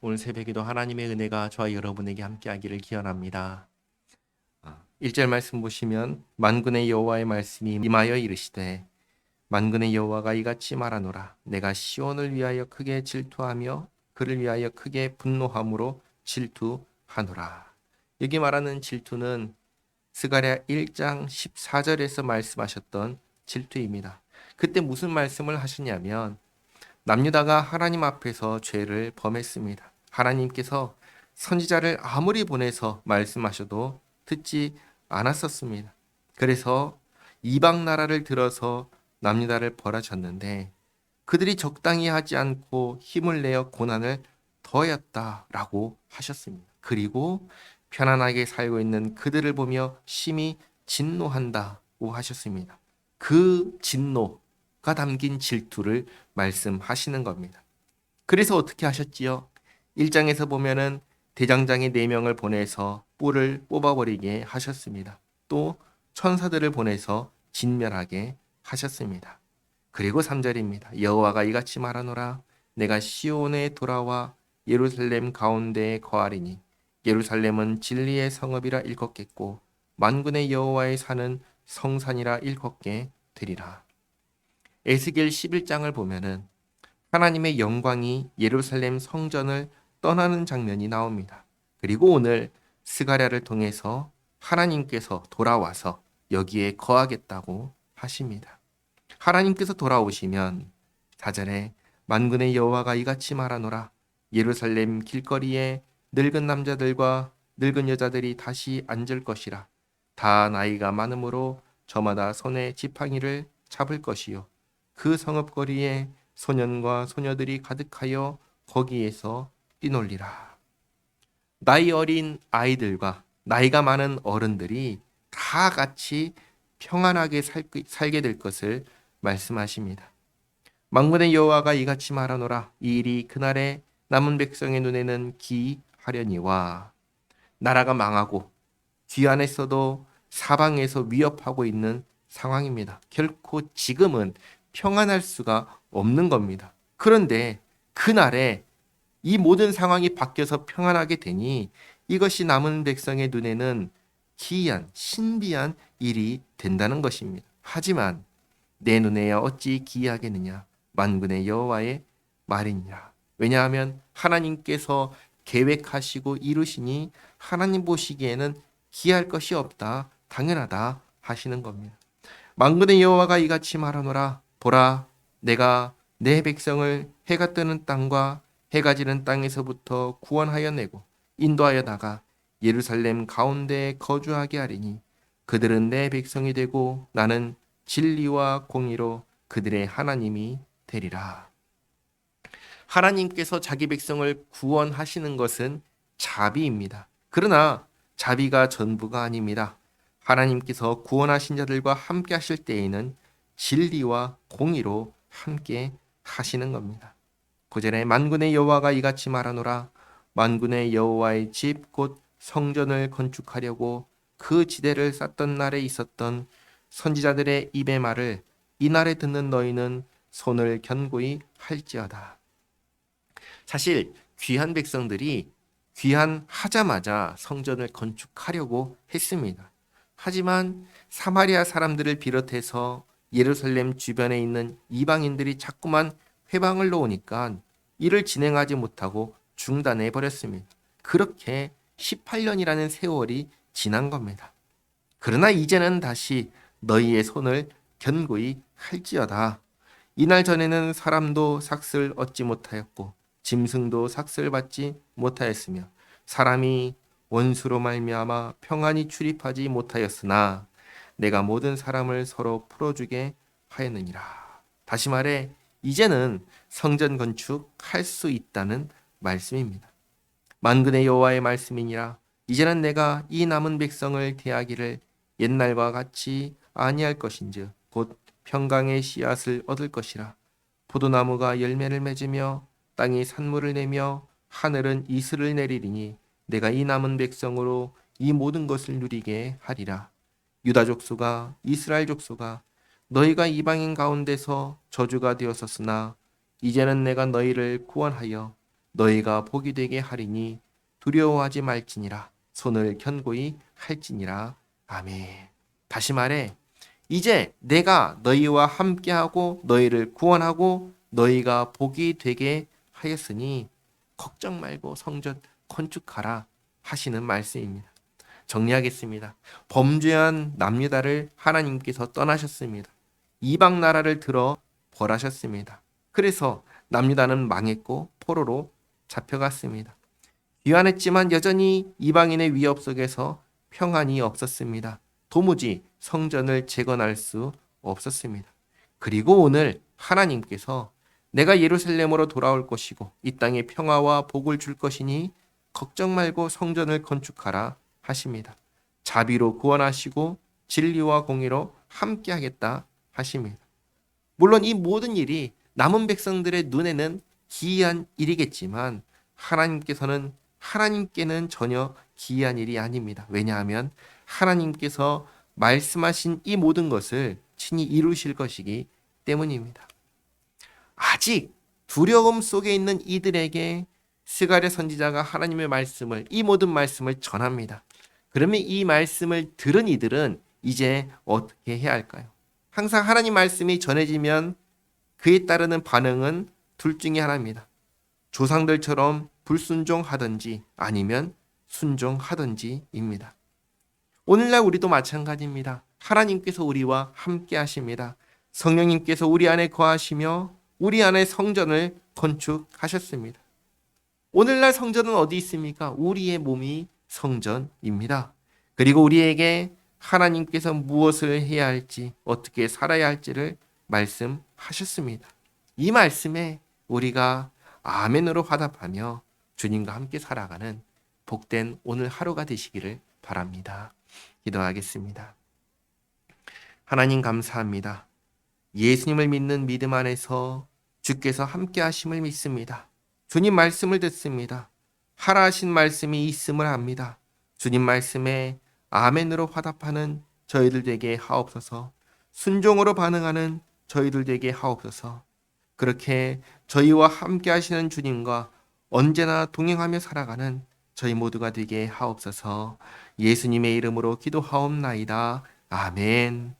오늘 새벽에도 하나님의 은혜가 저와 여러분에게 함께하기를 기원합니다. 1절 말씀 보시면 만군의 여호와의 말씀이 임하여 이르시되 만군의 여호와가 이같이 말하노라 내가 시온을 위하여 크게 질투하며 그를 위하여 크게 분노함으로 질투하노라. 여기 말하는 질투는 스가랴 1장 14절에서 말씀하셨던 질투입니다. 그때 무슨 말씀을 하셨냐면 남유다가 하나님 앞에서 죄를 범했습니다. 하나님께서 선지자를 아무리 보내서 말씀하셔도 듣지 않았었습니다. 그래서 이방 나라를 들어서 남유다를 벌하셨는데 그들이 적당히 하지 않고 힘을 내어 고난을 더했다라고 하셨습니다. 그리고 편안하게 살고 있는 그들을 보며 심히 진노한다고 하셨습니다. 그 진노 가 담긴 질투를 말씀하시는 겁니다. 그래서 어떻게 하셨지요? 1장에서 보면은 대장장이 4명을 보내서 뿔을 뽑아버리게 하셨습니다. 또 천사들을 보내서 진멸하게 하셨습니다. 그리고 3절입니다. 여호와가 이같이 말하노라 내가 시온에 돌아와 예루살렘 가운데에 거하리니 예루살렘은 진리의 성읍이라 일컫겠고 만군의 여호와의 산은 성산이라 일컫게 되리라. 에스겔 11장을 보면은 하나님의 영광이 예루살렘 성전을 떠나는 장면이 나옵니다. 그리고 오늘 스가랴를 통해서 하나님께서 돌아와서 여기에 거하겠다고 하십니다. 하나님께서 돌아오시면 사절에 만군의 여호와가 이같이 말하노라 예루살렘 길거리에 늙은 남자들과 늙은 여자들이 다시 앉을 것이라 다 나이가 많으므로 저마다 손에 지팡이를 잡을 것이요 그 성읍거리에 소년과 소녀들이 가득하여 거기에서 뛰놀리라. 나이 어린 아이들과 나이가 많은 어른들이 다 같이 평안하게 살게 될 것을 말씀하십니다. 망군의 여호와가 이같이 말하노라 이 일이 그날에 남은 백성의 눈에는 기하려니와 나라가 망하고 뒤안에서도 사방에서 위협하고 있는 상황입니다. 결코 지금은 평안할 수가 없는 겁니다. 그런데 그날에 이 모든 상황이 바뀌어서 평안하게 되니 이것이 남은 백성의 눈에는 기이한 신비한 일이 된다는 것입니다. 하지만 내 눈에야 어찌 기이하겠느냐 만군의 여호와의 말이니라. 왜냐하면 하나님께서 계획하시고 이루시니 하나님 보시기에는 기할 것이 없다 당연하다 하시는 겁니다. 만군의 여호와가 이같이 말하노라 보라 내가 내 백성을 해가 뜨는 땅과 해가 지는 땅에서부터 구원하여 내고 인도하여 나가 예루살렘 가운데에 거주하게 하리니 그들은 내 백성이 되고 나는 진리와 공의로 그들의 하나님이 되리라. 하나님께서 자기 백성을 구원하시는 것은 자비입니다. 그러나 자비가 전부가 아닙니다. 하나님께서 구원하신 자들과 함께 하실 때에는 진리와 공의로 함께 하시는 겁니다. 구절에 만군의 여호와가 이같이 말하노라 만군의 여호와의 집 곧 성전을 건축하려고 그 지대를 쌓던 날에 있었던 선지자들의 입의 말을 이 날에 듣는 너희는 손을 견고히 할지어다. 사실 귀한 백성들이 귀한 하자마자 성전을 건축하려고 했습니다. 하지만 사마리아 사람들을 비롯해서 예루살렘 주변에 있는 이방인들이 자꾸만 회방을 놓으니까 이를 진행하지 못하고 중단해 버렸습니다. 그렇게 18년이라는 세월이 지난 겁니다. 그러나 이제는 다시 너희의 손을 견고히 할지어다. 이날 전에는 사람도 삭슬 얻지 못하였고 짐승도 삭슬 받지 못하였으며 사람이 원수로 말미암아 평안히 출입하지 못하였으나 내가 모든 사람을 서로 풀어주게 하였느니라. 다시 말해 이제는 성전 건축할 수 있다는 말씀입니다. 만군의 여호와의 말씀이니라. 이제는 내가 이 남은 백성을 대하기를 옛날과 같이 아니할 것인즉 곧 평강의 씨앗을 얻을 것이라. 포도나무가 열매를 맺으며 땅이 산물을 내며 하늘은 이슬을 내리리니 내가 이 남은 백성으로 이 모든 것을 누리게 하리라. 유다 족수가 이스라엘 족수가 너희가 이방인 가운데서 저주가 되었었으나 이제는 내가 너희를 구원하여 너희가 복이 되게 하리니 두려워하지 말지니라 손을 견고히 할지니라 아멘. 다시 말해 이제 내가 너희와 함께하고 너희를 구원하고 너희가 복이 되게 하였으니 걱정 말고 성전 건축하라 하시는 말씀입니다. 정리하겠습니다. 범죄한 남유다를 하나님께서 떠나셨습니다. 이방 나라를 들어 벌하셨습니다. 그래서 남유다는 망했고 포로로 잡혀갔습니다. 귀환했지만 여전히 이방인의 위협 속에서 평안이 없었습니다. 도무지 성전을 재건할 수 없었습니다. 그리고 오늘 하나님께서 내가 예루살렘으로 돌아올 것이고 이 땅에 평화와 복을 줄 것이니 걱정 말고 성전을 건축하라 하십니다. 자비로 구원하시고 진리와 공의로 함께 하겠다 하십니다. 물론 이 모든 일이 남은 백성들의 눈에는 기이한 일이겠지만 하나님께서는 하나님께는 전혀 기이한 일이 아닙니다. 왜냐하면 하나님께서 말씀하신 이 모든 것을 친히 이루실 것이기 때문입니다. 아직 두려움 속에 있는 이들에게 스가랴 선지자가 하나님의 말씀을 이 모든 말씀을 전합니다. 그러면 이 말씀을 들은 이들은 이제 어떻게 해야 할까요? 항상 하나님 말씀이 전해지면 그에 따르는 반응은 둘 중에 하나입니다. 조상들처럼 불순종하든지 아니면 순종하든지입니다. 오늘날 우리도 마찬가지입니다. 하나님께서 우리와 함께 하십니다. 성령님께서 우리 안에 거하시며 우리 안에 성전을 건축하셨습니다. 오늘날 성전은 어디 있습니까? 우리의 몸이 성전입니다. 그리고 우리에게 하나님께서 무엇을 해야 할지, 어떻게 살아야 할지를 말씀하셨습니다. 이 말씀에 우리가 아멘으로 화답하며 주님과 함께 살아가는 복된 오늘 하루가 되시기를 바랍니다. 기도하겠습니다. 하나님 감사합니다. 예수님을 믿는 믿음 안에서 주께서 함께 하심을 믿습니다. 주님 말씀을 듣습니다. 하라 하신 말씀이 있음을 압니다. 주님 말씀에 아멘으로 화답하는 저희들 되게 하옵소서. 순종으로 반응하는 저희들 되게 하옵소서. 그렇게 저희와 함께 하시는 주님과 언제나 동행하며 살아가는 저희 모두가 되게 하옵소서. 예수님의 이름으로 기도하옵나이다. 아멘.